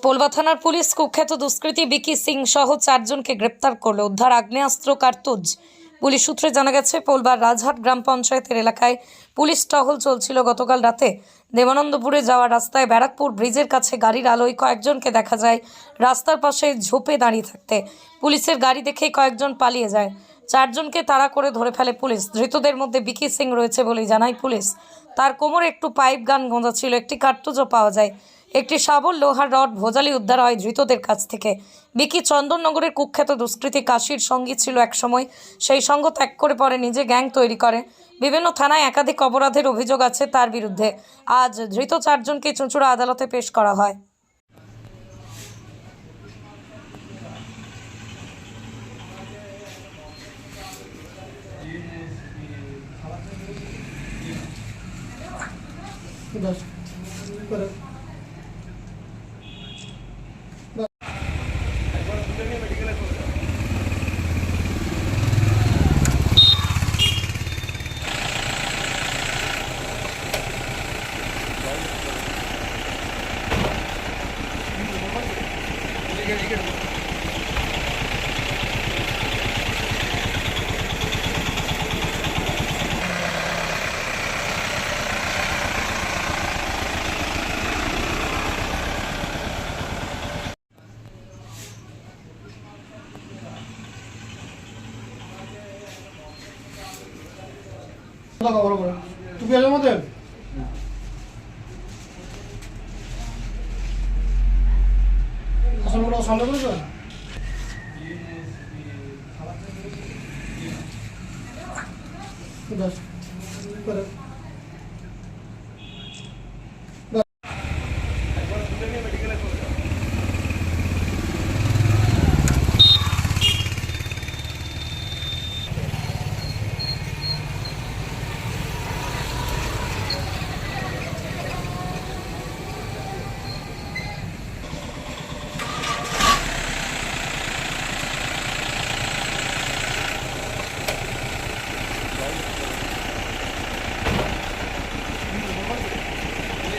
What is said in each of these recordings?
পোলবা থানার পুলিশ কুখ্যাত দুষ্কৃতী বিকি সিং সহ চারজনকে গ্রেপ্তার করল। উদ্ধার আগ্নেয়াস্ত্র, কার্তুজ। পুলিশ সূত্রে জানা গেছে, পোলবার রাজহাট গ্রাম পঞ্চায়েতের এলাকায় পুলিশ টহল চলছিল গতকাল রাতে। দেবানন্দপুরে যাওয়ার রাস্তায় ব্যারাকপুর ব্রিজের কাছে গাড়ির আলোয় কয়েকজনকে দেখা যায় রাস্তার পাশে ঝোপে দাঁড়িয়ে থাকতে। পুলিশের গাড়ি দেখেই কয়েকজন পালিয়ে যায়। চারজনকে তাড়া করে ধরে ফেলে পুলিশ। ধৃতদের মধ্যে বিকি সিং রয়েছে বলেই জানায় পুলিশ। তার কোমরে একটু পাইপ গান গোঁজা ছিল, একটি কার্তুজও পাওয়া যায়। একটি শাবল লোহার রড ভোজালি উদ্ধার হয় ধৃতদের কাছ থেকে। বিকি চন্দননগরের কুখ্যাত দুষ্কৃতী কাশির সঙ্গী ছিল একসময় সেই সঙ্গ ত্যাগ করে পরে নিজে গ্যাং তৈরি করে। বিভিন্ন থানায় একাধিক অপরাধের অভিযোগ আছে তার বিরুদ্ধে। আজ ধৃত চারজনকে চুঁচুড়া আদালতে পেশ করা হয়। দশ করে কথা বলো করে টুপি সন্দেহ করেছ? দশ করে।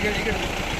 Get it.